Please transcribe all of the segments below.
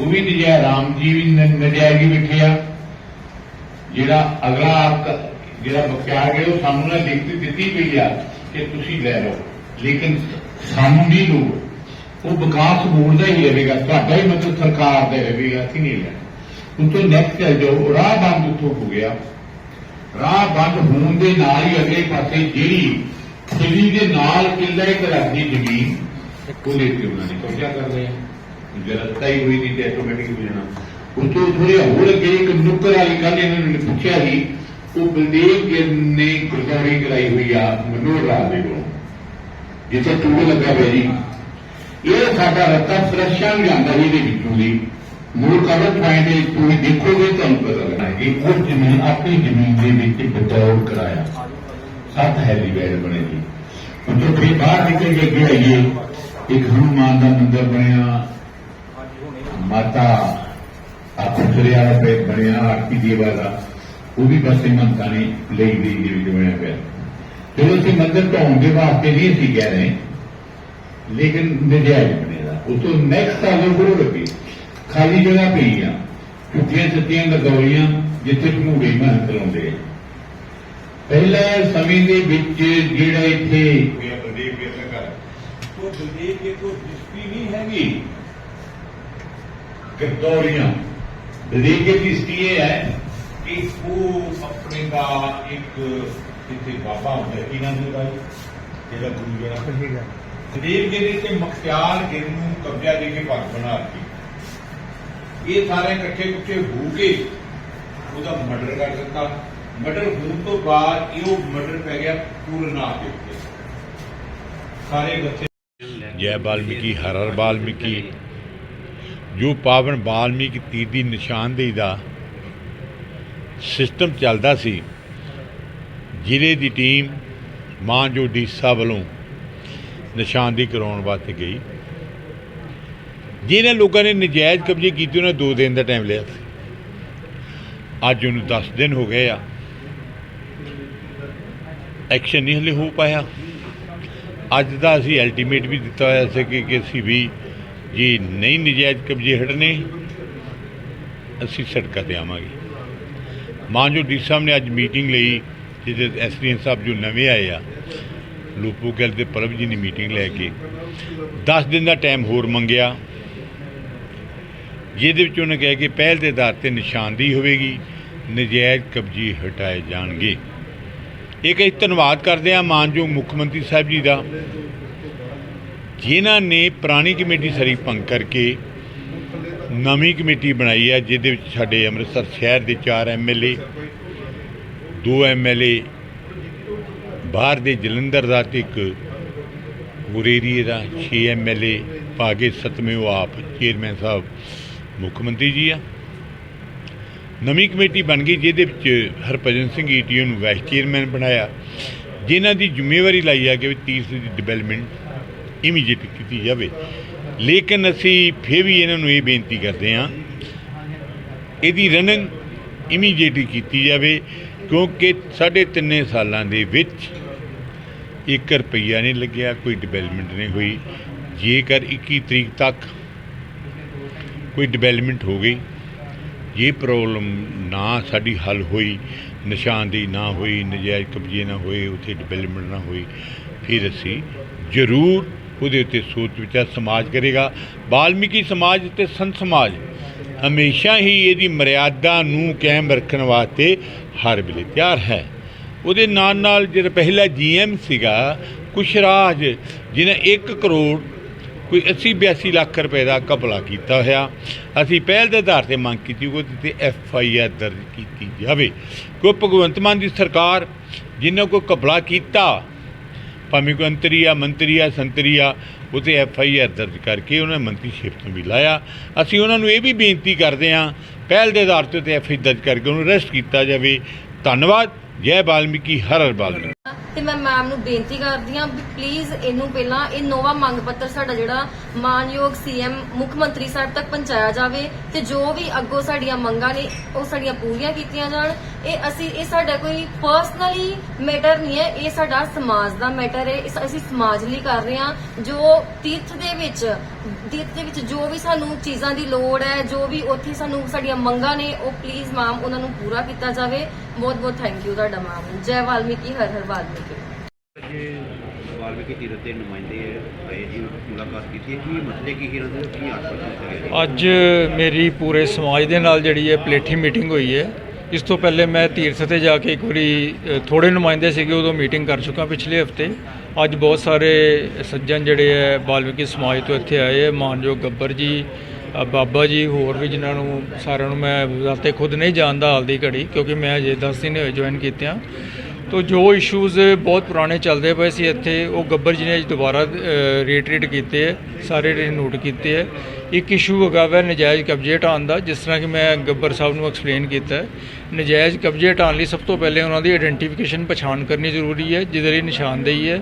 ਉਹ ਵੀ ਨਜਾਇਜ਼ ਰਾਮ ਜੀ ਵੀ ਨ- ਨਜਾਇਜ਼ ਹੀ ਜਿਹੜਾ ਅਗਲਾ ਆਪ ਜਿਹੜਾ ਬਖਿਆਰ ਗਿਆ, ਉਹ ਸਾਨੂੰ ਨਾ ਲਿਖਤੀ ਦਿੱਤੀ ਪਈ ਆ ਕਿ ਤੁਸੀਂ ਲੈ ਲਓ। ਲੇਕਿਨ ਸਾਨੂੰ ਨਹੀਂ ਲੋੜ। ਉਹ ਵਿਕਾਸ ਬੋਰਡ ਦਾ ਹੀ ਰਹੇਗਾ। ਤੁਹਾਡਾ ਹੀ ਮਤਲਬ ਸਰਕਾਰ ਦਾ ਰਹੇਗਾ। ਅਸੀਂ ਨਹੀਂ ਲੈਣਾ। ਉਤੋਂ ਨੈਕਸਟ ਚੱਲ ਜਾਓ। ਰਾਹ ਬੰਦ ਉੱਥੋਂ ਹੋ ਗਿਆ। ਰਾਹ ਬੰਦ ਹੋਣ ਦੇ ਨਾਲ ਹੀ ਅਗਲੇ ਪਾਸੇ ਜਿਹੜੀ ਖਿਲੀ ਦੇ ਨਾਲ ਕਿੱਲਾ ਇੱਕ ਰੱਖਦੀ ਜ਼ਮੀਨ ਉਹਦੇ ਤੇ ਉਹਨਾਂ ਨੇ ਕਬਜ਼ਾ ਕਰ ਲਿਆ। ਜਰਤਾ ਹੀ ਹੋਈ ਨਹੀਂ ਤੇ ਆਟੋਮੈਟਿਕ ਹੋ ਜਾਣਾ। ਉਤੋਂ ਥੋੜੇ ਹੋਰ ਅੱਗੇ ਇੱਕ ਨੁੱਕਰ ਵਾਲੀ ਗੱਲ ਇਹਨਾਂ ਨੇ ਪੁੱਛਿਆ ਸੀ, ਉਹ ਬਲਦੇਵ ਗਿਰ ਨੇ ਗੁਰਦੌਰੀ ਕਰਾਈ ਹੋਈ ਆ ਮਨੋਹਰ ਰਾਜ ਦੇ ਕੋਲ। ਜਿੱਥੇ ਟੂਲ ਲੱਗਾ ਹੋਇਆ ਜੀ। ਇਹ ਸਾਡਾ ਰਸਤਾ ਸੁਰੱਖਿਆ ਵੀ ਜਾਂਦਾ ਜੀ ਇਹਦੇ ਵਿੱਚੋਂ ਦੀ। ਮੂਲ ਕਵਰ ਪੁਆਇੰਟ ਇਹ ਤੁਸੀਂ ਦੇਖੋਗੇ, ਤੁਹਾਨੂੰ ਪਤਾ ਲੱਗਣਾ ਕਿ ਉਹ ਜ਼ਮੀਨ ਆਪਣੀ ਜ਼ਮੀਨ ਦੇ ਵਿੱਚ ਬਦੌੜ ਕਰਾਇਆ। ਸੱਤ ਹੈਲੀਪੈਡ ਬਣੇ ਜੀ ਉਦੋਂ ਫਿਰ ਬਾਹਰ ਨਿਕਲ ਕੇ ਅੱਗੇ ਆਈਏ, ਇੱਕ ਹਨੂਮਾਨ ਦਾ ਮੰਦਿਰ ਬਣਿਆ ਮਾਤਾ ਅਖੁਸਰੇ ਵਾਲਾ ਬਣਿਆ, ਆਰਤੀ ਦੇਵਾ ਦਾ ਉਹ ਵੀ ਬਸ ਮੰਤਾਂ ਨੇ ਲਈ ਗਈ ਦੇ ਬਣਿਆ ਪਿਆ। ਜਦੋਂ ਅਸੀਂ ਮੰਦਿਰ ਢਾਉਣ ਦੇ ਵਾਸਤੇ ਨਹੀਂ ਅਸੀਂ ਕਹਿ ਰਹੇ, ਲੇਕਿਨ ਨਜਾਇਜ਼ ਬਣੇਗਾ ਉਹ ਤੋਂ ਨੈਕਸਟ ਸਾਲ ਨੂੰ ਗੁਰੂ ਲੱਗੀ। ਖਾਲੀ ਜਗ੍ਹਾ ਪਈ ਆ। ਟੁੱਟੀਆਂ ਸੱਤੀਆਂ ਲਗੌਲੀਆਂ ਜਿੱਥੇ ਘਮੂੜੇ ਮਹੰਤ ਲਾਉਂਦੇ ਆ। ਪਹਿਲੇ ਸਮੇਂ ਦੇ ਵਿੱਚ ਜਿਹੜਾ ਇੱਥੇ ਉਹ ਬਲਦੇਵ ਕੇ ਕੋ ਹਿਸਟਰੀ ਨਹੀਂ ਹੈਗੀ। ਗਰਦੌਰੀਆਂ ਬਲਦੇਵ ਕੇ ਦੀ ਹਿਸਟਰੀ ਇਹ ਹੈ ਕਿ ਉਹ ਆਪਣੇ ਦਾ ਇੱਕ ਇੱਥੇ ਬਾਬਾ ਹੁੰਦਾ ਕੀ ਨਾਮ ਉਹਦਾ ਜੀ? ਜਿਹੜਾ ਗੁਰੂ ਜਿਹੜਾ ਗਰੀਬ ਗਿਰੀ ਤੇ ਮਖਤਿਆਰ ਗਿਰ ਨੂੰ ਕਬਜ਼ਾ ਦੇ ਕੇ ਭਗਤ ਬਣਾ ਦਿੱਤੀ ਇਹ ਸਾਰੇ ਇਕੱਠੇ ਕੁੱਠੇ ਹੋ ਕੇ ਉਹਦਾ ਮਰਡਰ ਕਰ ਦਿੱਤਾ ਮਰਡਰ ਹੋਣ ਤੋਂ ਬਾਅਦ ਇਹ ਉਹ ਮਰਡਰ ਪੈ ਗਿਆ ਪੂਰਨਾ ਦੇ ਉੱਤੇ ਸਾਰੇ ਬੱਚੇ ਜੈ ਵਾਲਮੀਕੀ ਹਰ ਹਰ ਵਾਲਮੀਕੀ ਜੋ ਪਾਵਨ ਬਾਲਮੀਕ ਤੀਰ ਦੀ ਨਿਸ਼ਾਨਦੇਹੀ ਦਾ ਸਿਸਟਮ ਚੱਲਦਾ ਸੀ, ਜ਼ਿਲ੍ਹੇ ਦੀ ਟੀਮ ਮਾਂ ਜੋ ਡੀਸਾ ਵੱਲੋਂ ਨਿਸ਼ਾਨਦੇਹੀ ਕਰਾਉਣ ਵਾਸਤੇ ਗਈ। ਜਿਹਨਾਂ ਲੋਕਾਂ ਨੇ ਨਜਾਇਜ਼ ਕਬਜ਼ੇ ਕੀਤੇ, ਉਹਨਾਂ ਦੋ ਦਿਨ ਦਾ ਟਾਈਮ ਲਿਆ ਸੀ। ਅੱਜ ਉਹਨੂੰ 10 ਦਿਨ ਹੋ ਗਏ ਆ। ਐਕਸ਼ਨ ਨਹੀਂ ਹਲੇ ਹੋ ਪਾਇਆ। ਅੱਜ ਦਾ ਅਸੀਂ ਅਲਟੀਮੇਟ ਵੀ ਦਿੱਤਾ ਹੋਇਆ ਸੀ ਕਿ ਕਿ ਅਸੀਂ ਵੀ ਜੇ, ਨਹੀਂ, ਨਜਾਇਜ਼ ਕਬਜ਼ੇ ਹਟਨੇ। ਅਸੀਂ ਸੜਕਾਂ ਤੇ ਆਵਾਂਗੇ। ਮਾਨਜੋ ਡੀ ਸਾਹਿਬ ਨੇ ਅੱਜ ਮੀਟਿੰਗ ਲਈ, ਜਿਹਦੇ ਐਸਡੀਐਨ ਸਾਹਿਬ ਜੋ ਨਵੇਂ ਆਏ ਆ ਲੂਪੂਕਲ ਤੇ ਪਰਬ ਜੀ ਨੇ ਮੀਟਿੰਗ ਲੈ ਕੇ 10 ਦਿਨ ਦਾ ਟਾਈਮ ਹੋਰ ਮੰਗਿਆ। ਜਿਹਦੇ ਵਿੱਚ ਉਹਨੇ ਕਿਹਾ ਕਿ ਪਹਿਲ ਦੇ ਆਧਾਰ ਤੇ ਨਿਸ਼ਾਨਦੀ ਹੋਵੇਗੀ, ਨਜਾਇਜ਼ ਕਬਜ਼ੇ ਹਟਾਏ ਜਾਣਗੇ। ਇਹ ਅਸੀਂ ਧੰਨਵਾਦ ਕਰਦੇ ਹਾਂ ਮਾਨਯੋਗ ਮੁੱਖ ਮੰਤਰੀ ਸਾਹਿਬ ਜੀ ਦਾ ਜਿਨ੍ਹਾਂ ਨੇ ਪੁਰਾਣੀ ਕਮੇਟੀ ਸਾਰੀ ਭੰਗ ਕਰਕੇ ਨਵੀਂ ਕਮੇਟੀ ਬਣਾਈ ਹੈ, ਜਿਹਦੇ ਵਿੱਚ ਸਾਡੇ ਅੰਮ੍ਰਿਤਸਰ ਸ਼ਹਿਰ ਦੇ 4 ਐਮਐਲਏ 2 ਐਮਐਲਏ ਬਾਹਰ ਦੇ ਜਲੰਧਰ ਦਾ ਤੇ ਇੱਕ ਗੁਰੇਰੀਏ ਦਾ 6 ਐਮਐਲਏ ਪਾਗੇ ਸਤਵੇਂ ਉਹ ਆਪ ਚੇਅਰਮੈਨ ਸਾਹਿਬ ਮੁੱਖ ਮੰਤਰੀ ਜੀ ਆ। ਨਵੀਂ ਕਮੇਟੀ ਬਣ ਗਈ, ਜਿਹਦੇ ਵਿੱਚ ਹਰਭਜਨ ਸਿੰਘ ਈਟੀਓ ਨੂੰ ਵਾਈਸ ਚੇਅਰਮੈਨ ਬਣਾਇਆ, ਜਿਨ੍ਹਾਂ ਦੀ ਜ਼ਿੰਮੇਵਾਰੀ ਲਾਈ ਆ ਕਿ ਵੀ ਤੀਸਰੀ ਦੀ ਡਿਵੈਲਪਮੈਂਟ ਇਮੀਡੀਏਟ ਕੀਤੀ ਜਾਵੇ ਲੇਕਿਨ ਅਸੀਂ ਫਿਰ ਵੀ ਇਹਨਾਂ ਨੂੰ ਇਹ ਬੇਨਤੀ ਕਰਦੇ ਹਾਂ ਇਹਦੀ ਰਨਿੰਗ ਇਮੀਡੀਏਟਲੀ ਕੀਤੀ ਜਾਵੇ ਕਿਉਂਕਿ ਸਾਢੇ ਤਿੰਨੇ ਸਾਲਾਂ ਦੇ ਵਿੱਚ 1 ਰੁਪਈਆ ਨਹੀਂ ਲੱਗਿਆ ਕੋਈ ਡਿਵੈਲਪਮੈਂਟ ਨਹੀਂ ਹੋਈ ਜੇਕਰ 21 ਤਰੀਕ ਤੱਕ ਕੋਈ ਡਿਵੈਲਪਮੈਂਟ ਹੋ ਗਈ ਜੇ ਪ੍ਰੋਬਲਮ ਨਾ ਸਾਡੀ ਹੱਲ ਹੋਈ ਨਿਸ਼ਾਨਦੇਹੀ ਨਾ ਹੋਈ ਨਜਾਇਜ਼ ਕਬਜ਼ੇ ਨਾ ਹੋਏ ਉੱਥੇ ਡਿਵੈਲਪਮੈਂਟ ਨਾ ਹੋਈ ਫਿਰ ਅਸੀਂ ਜ਼ਰੂਰ ਉਹਦੇ ਉੱਤੇ ਸੋਚ ਵਿਚਾਰ ਸਮਾਜ ਕਰੇਗਾ। ਬਾਲਮੀਕੀ ਸਮਾਜ ਤੇ ਸੰਤ ਸਮਾਜ ਹਮੇਸ਼ਾ ਹੀ ਇਹਦੀ ਮਰਿਆਦਾ ਨੂੰ ਕਾਇਮ ਰੱਖਣ ਵਾਸਤੇ ਹਰ ਵੇਲੇ ਤਿਆਰ ਹੈ। ਉਹਦੇ ਨਾਲ ਨਾਲ ਜਿਹੜਾ ਪਹਿਲਾ ਜੀਐਮ ਸੀਗਾ, ਕੁਸ਼ਰਾਜ, ਜਿਹਨੇ 1 ਕਰੋੜ ਕੋਈ 80 82 ਲੱਖ ਰੁਪਏ ਦਾ ਕਪਲਾ ਕੀਤਾ ਹੋਇਆ। ਅਸੀਂ ਪਹਿਲ ਦੇ ਆਧਾਰ ਤੇ ਮੰਗ ਕੀਤੀ ਉਹਦੇ ਤੇ ਐਫ ਆਈ ਆਰ ਦਰਜ ਕੀਤੀ ਜਾਵੇ। ਕੋਈ ਭਗਵੰਤ ਮਾਨ ਦੀ ਸਰਕਾਰ ਜਿਨ੍ਹਾਂ ਕੋਈ ਕਪਲਾ ਕੀਤਾ ਭਾਵੇਂ ਕੋਈ ਅੰਤਰੀ ਆ ਮੰਤਰੀ ਆ ਸੰਤਰੀ ਆ ਉਤੇ ਐਫ ਆਈ ਆਰ ਦਰਜ ਕਰਕੇ ਉਹਨਾਂ ਨੇ ਮੰਤਰੀਸ਼ਿਪ ਤੋਂ ਵੀ ਲਾਇਆ। ਅਸੀਂ ਉਹਨਾਂ ਨੂੰ ਇਹ ਵੀ ਬੇਨਤੀ ਕਰਦੇ ਹਾਂ, ਪਹਿਲ ਦੇ ਆਧਾਰ ਤੇ ਐਫ ਆਈ ਦਰਜ ਕਰਕੇ ਉਹਨੂੰ ਅਰੈਸਟ ਕੀਤਾ ਜਾਵੇ। ਧੰਨਵਾਦ। ਜੈ ਬਾਲਮੀਕੀ, ਹਰ ਹਰ ਬਾਲਮੀਕੀ ਤੇ ਮੈਂ ਮੈਮ ਨੂੰ ਬੇਨਤੀ ਕਰਦੀ ਹਾਂ ਵੀ ਪਲੀਜ਼ ਇਹਨੂੰ ਪਹਿਲਾਂ ਇਹ ਨੋਵਾ ਮੰਗ ਪੱਤਰ ਸਾਡਾ ਜਿਹੜਾ ਮਾਨਯੋਗ ਸੀਐਮ ਮੁੱਖ ਮੰਤਰੀ ਸਾਹਿਬ ਤੱਕ ਪਹੁੰਚਾਇਆ ਜਾਵੇ ਤੇ ਜੋ ਵੀ ਅੱਗੋਂ ਸਾਡੀਆਂ ਮੰਗਾਂ ਨੇ ਉਹ ਸਾਡੀਆਂ ਪੂਰੀਆਂ ਕੀਤੀਆਂ ਜਾਣ। ਇਹ ਅਸੀਂ ਇਹ ਸਾਡਾ ਕੋਈ ਪਰਸਨਲੀ ਮੈਟਰ ਨਹੀਂ ਹੈ ਇਹ ਸਾਡਾ ਸਮਾਜ ਦਾ ਮੈਟਰ ਹੈ। ਇਸ- ਅਸੀਂ ਸਮਾਜ ਲਈ ਕਰ ਰਹੇ ਹਾਂ ਜੋ ਤੀਰਥ ਦੇ ਵਿੱਚ ਤੀਰਥ ਦੇ ਵਿੱਚ ਜੋ ਵੀ ਸਾਨੂੰ ਚੀਜ਼ਾਂ ਦੀ ਲੋੜ ਹੈ ਜੋ ਵੀ ਉੱਥੇ ਸਾਨੂੰ ਸਾਡੀਆਂ ਮੰਗਾਂ ਨੇ ਉਹ ਪਲੀਜ਼ ਮੈਮ ਉਹਨਾਂ ਨੂੰ ਪੂਰਾ ਕੀਤਾ ਜਾਵੇ। ਬਹੁਤ ਬਹੁਤ ਥੈਂਕ ਯੂ ਤੁਹਾਡਾ ਮੈਮ ਜੈ ਵਾਲਮੀਕੀ ਹਰ ਹਰ ਵਾਲਮੀਕੀ। ਅੱਜ ਵਾਲਮੀਕੀ ਤੀਰਥ ਦੇ ਨੁਮਾਇੰਦੇ ਆਏ ਜੀ ਮੁਲਾਕਾਤ ਕੀਤੀ ਹੈ। ਕੀ ਮਸਲੇ ਕੀ ਇਹਨਾਂ ਦੇ? ਕੀ ਆਸਪਾਸ ਦਿੱਤੇ ਗਏ ਅੱਜ ਮੇਰੀ ਪੂਰੇ ਸਮਾਜ ਦੇ ਨਾਲ ਜਿਹੜੀ ਹੈ ਪਲੇਠੀ ਮੀਟਿੰਗ ਹੋਈ ਹੈ ਇਸ ਤੋਂ ਪਹਿਲੇ ਮੈਂ ਤੀਰਥ ਤੇ ਜਾ ਕੇ ਇੱਕ ਵਾਰੀ ਅ, ਥੋੜੇ ਨੁਮਾਇੰਦੇ ਸੀਗੇ ਉਦੋਂ ਮੀਟਿੰਗ ਕਰ ਚੁੱਕਾ ਪਿਛਲੇ ਹਫ਼ਤੇ। ਅੱਜ ਬਹੁਤ ਸਾਰੇ ਸੱਜਣ ਜਿਹੜੇ ਹੈ ਬਾਲਮੀਕੀ ਸਮਾਜ ਤੋਂ ਇੱਥੇ ਆਏ ਹੈ ਮਾਨਯੋਗ ਗੱਬਰ ਜੀ ਬਾਬਾ ਜੀ ਹੋਰ ਵੀ ਜਿਨ੍ਹਾਂ ਨੂੰ ਸਾਰਿਆਂ ਨੂੰ ਮੈਂ ਵਜ਼ਾਤੇ ਖੁਦ ਨਹੀਂ ਜਾਣਦਾ ਹਾਲ ਦੀ ਘੜੀ ਕਿਉਂਕਿ ਮੈਂ ਅਜੇ 10 ਦਿਨ ਹੋਏ ਜੁਆਇਨ ਕੀਤਿਆਂ ਤੋ ਜੋ ਇਸ਼ੂਜ਼ ਬਹੁਤ ਪੁਰਾਣੇ ਚੱਲਦੇ ਪਏ ਸੀ ਇੱਥੇ, ਉਹ ਗੱਬਰ ਜੀ ਨੇ ਅੱਜ ਦੁਬਾਰਾ ਰੀਟਰੀਟ ਕੀਤੇ ਹੈ ਸਾਰੇ ਨੇ ਨੋਟ ਕੀਤੇ ਹੈ ਇੱਕ ਇਸ਼ੂ ਹੈਗਾ ਵਾ ਨਜਾਇਜ਼ ਕਬਜ਼ੇ ਹਟਾਉਣ ਦਾ, ਜਿਸ ਤਰ੍ਹਾਂ ਕਿ ਮੈਂ ਗੱਬਰ ਸਾਹਿਬ ਨੂੰ ਐਕਸਪਲੇਨ ਕੀਤਾ ਹੈ। ਨਜਾਇਜ਼ ਕਬਜ਼ੇ ਹਟਾਉਣ ਲਈ ਸਭ ਤੋਂ ਪਹਿਲੇ ਉਹਨਾਂ ਦੀ ਆਇਡੈਂਟੀਫਿਕੇਸ਼ਨ ਪਛਾਣ ਕਰਨੀ ਜ਼ਰੂਰੀ ਹੈ, ਜਿਹਦੇ ਲਈ ਨਿਸ਼ਾਨਦੇਹੀ ਹੈ।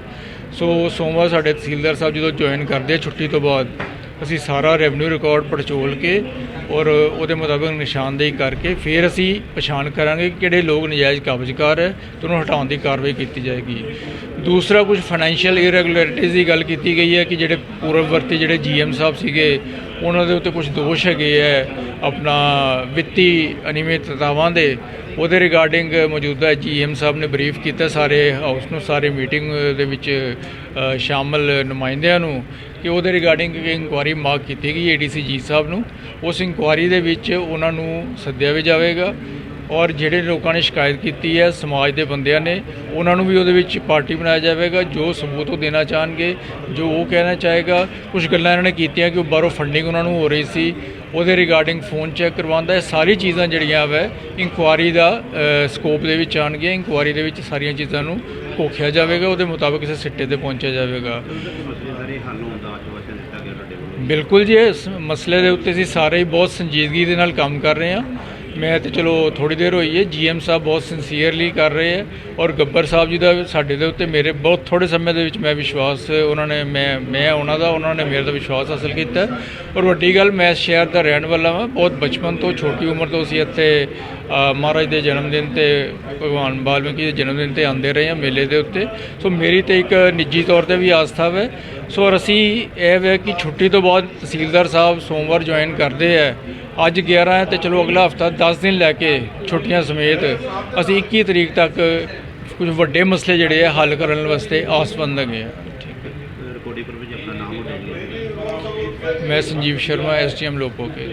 ਸੋ ਸੋਮਵਾਰ ਸਾਡੇ ਤਹਿਸੀਲਦਾਰ ਸਾਹਿਬ ਜਦੋਂ ਜੁਆਇਨ ਕਰਦੇ ਆ ਛੁੱਟੀ ਤੋਂ ਬਾਅਦ ਅਸੀਂ ਸਾਰਾ ਰੈਵਨਿਊ ਰਿਕਾਰਡ ਪੜਚੋਲ ਕੇ ਔਰ ਉਹਦੇ ਮੁਤਾਬਕ ਨਿਸ਼ਾਨਦੇਹੀ ਕਰਕੇ ਫਿਰ ਅਸੀਂ ਪਛਾਣ ਕਰਾਂਗੇ ਕਿ ਕਿਹੜੇ ਲੋਕ ਨਜਾਇਜ਼ ਕਬਜ਼ਕਾਰ ਹੈ ਤੇ ਉਹਨੂੰ ਹਟਾਉਣ ਦੀ ਕਾਰਵਾਈ ਕੀਤੀ ਜਾਏਗੀ। ਦੂਸਰਾ ਕੁਝ ਫਾਈਨੈਂਸ਼ੀਅਲ ਇਰੈਗੂਲਰਿਟੀਜ਼ ਦੀ ਗੱਲ ਕੀਤੀ ਗਈ ਹੈ ਕਿ ਜਿਹੜੇ ਪੂਰਵਵਰਤੀ ਜਿਹੜੇ ਜੀਐਮ ਸਾਹਿਬ ਸੀਗੇ ਉਹਨਾਂ ਦੇ ਉੱਤੇ ਕੁਝ ਦੋਸ਼ ਹੈਗੇ ਹੈ ਆਪਣਾ ਵਿੱਤੀ ਅਨਿਯਮਿਤਤਾਵਾਂ ਦੇ। ਉਹਦੇ ਰਿਗਾਰਡਿੰਗ ਮੌਜੂਦਾ ਜੀਐਮ ਸਾਹਿਬ ਨੇ ਬਰੀਫ ਕੀਤਾ ਸਾਰੇ ਹਾਊਸ ਨੂੰ, ਸਾਰੇ ਮੀਟਿੰਗ ਦੇ ਵਿੱਚ ਸ਼ਾਮਲ ਨੁਮਾਇੰਦਿਆਂ ਨੂੰ ਕਿ ਉਹਦੇ ਰਿਗਾਰਡਿੰਗ ਇਨਕੁਆਰੀ ਮਾਰਕ ਕੀਤੀ ਗਈ ਏਡੀਸੀ ਜੀ ਸਾਹਿਬ ਨੂੰ। ਉਸ ਇਨਕੁਆਰੀ ਦੇ ਵਿੱਚ ਉਹਨਾਂ ਨੂੰ ਸੱਦਿਆ ਵੀ ਜਾਵੇਗਾ। ਔਰ ਜਿਹੜੇ ਲੋਕਾਂ ਨੇ ਸ਼ਿਕਾਇਤ ਕੀਤੀ ਹੈ ਸਮਾਜ ਦੇ ਬੰਦਿਆਂ ਨੇ, ਉਹਨਾਂ ਨੂੰ ਵੀ ਉਹਦੇ ਵਿੱਚ ਪਾਰਟੀ ਬਣਾਇਆ ਜਾਵੇਗਾ, ਜੋ ਸਬੂਤ ਉਹ ਦੇਣਾ ਚਾਹਣਗੇ, ਜੋ ਉਹ ਕਹਿਣਾ ਚਾਹੇਗਾ ਕੁਝ ਗੱਲਾਂ ਇਹਨਾਂ ਨੇ ਕੀਤੀਆਂ ਕਿ ਉਹ ਬਾਹਰੋਂ ਫੰਡਿੰਗ ਉਹਨਾਂ ਨੂੰ ਹੋ ਰਹੀ ਸੀ, ਉਹਦੇ ਰਿਗਾਰਡਿੰਗ ਫੋਨ ਚੈੱਕ ਕਰਵਾਉਂਦਾ ਇਹ ਸਾਰੀ ਚੀਜ਼ਾਂ ਜਿਹੜੀਆਂ ਵੈ ਇਨਕੁਆਰੀ ਦਾ ਸਕੋਪ ਦੇ ਵਿੱਚ ਆਉਣਗੀਆਂ ਇਨਕੁਆਰੀ ਦੇ ਵਿੱਚ ਸਾਰੀਆਂ ਚੀਜ਼ਾਂ ਨੂੰ ਕੋਖਿਆ ਜਾਵੇਗਾ, ਉਹਦੇ ਮੁਤਾਬਕ ਕਿਸੇ ਸਿੱਟੇ ਤੇ ਪਹੁੰਚਿਆ ਜਾਵੇਗਾ। ਬਿਲਕੁਲ ਜੀ, ਇਸ ਮਸਲੇ ਦੇ ਉੱਤੇ ਅਸੀਂ ਸਾਰੇ ਹੀ ਬਹੁਤ ਸੰਜੀਦਗੀ ਦੇ ਨਾਲ ਕੰਮ ਕਰ ਰਹੇ ਹਾਂ। ਮੈਂ ਤੇ ਚਲੋ ਥੋੜੀ ਦੇਰ ਹੋਈ ਹੈ ਜੀਐਮ ਸਾਹਿਬ ਬਹੁਤ ਸਿੰਸੀਅਰਲੀ ਕਰ ਰਹੇ ਹੈ ਔਰ ਗੱਬਰ ਸਾਹਿਬ ਜੀ ਦਾ ਸਾਡੇ ਦੇ ਉੱਤੇ ਮੇਰੇ ਬਹੁਤ ਥੋੜੇ ਸਮੇਂ ਦੇ ਵਿੱਚ ਮੈਂ ਵਿਸ਼ਵਾਸ ਉਹਨਾਂ ਨੇ, ਮੈਂ ਮੈਂ ਉਹਨਾਂ ਦਾ, ਉਹਨਾਂ ਨੇ ਮੇਰੇ ਦਾ ਵਿਸ਼ਵਾਸ ਹਾਸਲ ਕੀਤਾ ਔਰ ਵੱਡੀ ਗੱਲ ਮੈਂ ਇਸ ਸ਼ਹਿਰ ਦਾ ਰਹਿਣ ਵਾਲਾ ਹਾਂ ਬਹੁਤ ਬਚਪਨ ਤੋਂ ਛੋਟੀ ਉਮਰ ਤੋਂ ਅਸੀਂ ਇੱਥੇ ਮਹਾਰਾਜ ਦੇ ਜਨਮ ਦਿਨ ਤੇ, ਭਗਵਾਨ ਵਾਲਮੀਕੀ ਦੇ ਜਨਮ ਦਿਨ ਤੇ ਆਉਂਦੇ ਰਹੇ ਹਾਂ ਮੇਲੇ ਦੇ ਉੱਤੇ। ਸੋ ਮੇਰੀ ਤੇ ਇੱਕ ਨਿੱਜੀ ਤੌਰ ਤੇ ਵੀ ਆਸਥਾ ਹੈ ਸੋ ਔਰ ਅਸੀਂ ਇਹ ਵੇ ਕਿ ਛੁੱਟੀ ਤੋਂ ਬਾਅਦ ਤਹਿਸੀਲਦਾਰ ਸਾਹਿਬ ਸੋਮਵਾਰ ਜੁਆਇਨ ਕਰਦੇ ਹੈ। ਅੱਜ 11 ਹੈ ਤੇ ਚਲੋ ਅਗਲਾ ਹਫਤਾ 10 ਦਿਨ ਲੈ ਕੇ ਛੁੱਟੀਆਂ ਸਮੇਤ ਅਸੀਂ 21 ਤਰੀਕ ਤੱਕ ਕੁਝ ਵੱਡੇ ਮਸਲੇ ਜਿਹੜੇ ਆ ਹੱਲ ਕਰਨ ਵਾਸਤੇ ਆਸਵੰਦ ਹੈਗੇ ਆ ਮੈਂ ਸੰਜੀਵ ਸ਼ਰਮਾ ਐਸਟੀਐਮ ਲੋਪੋਕੇ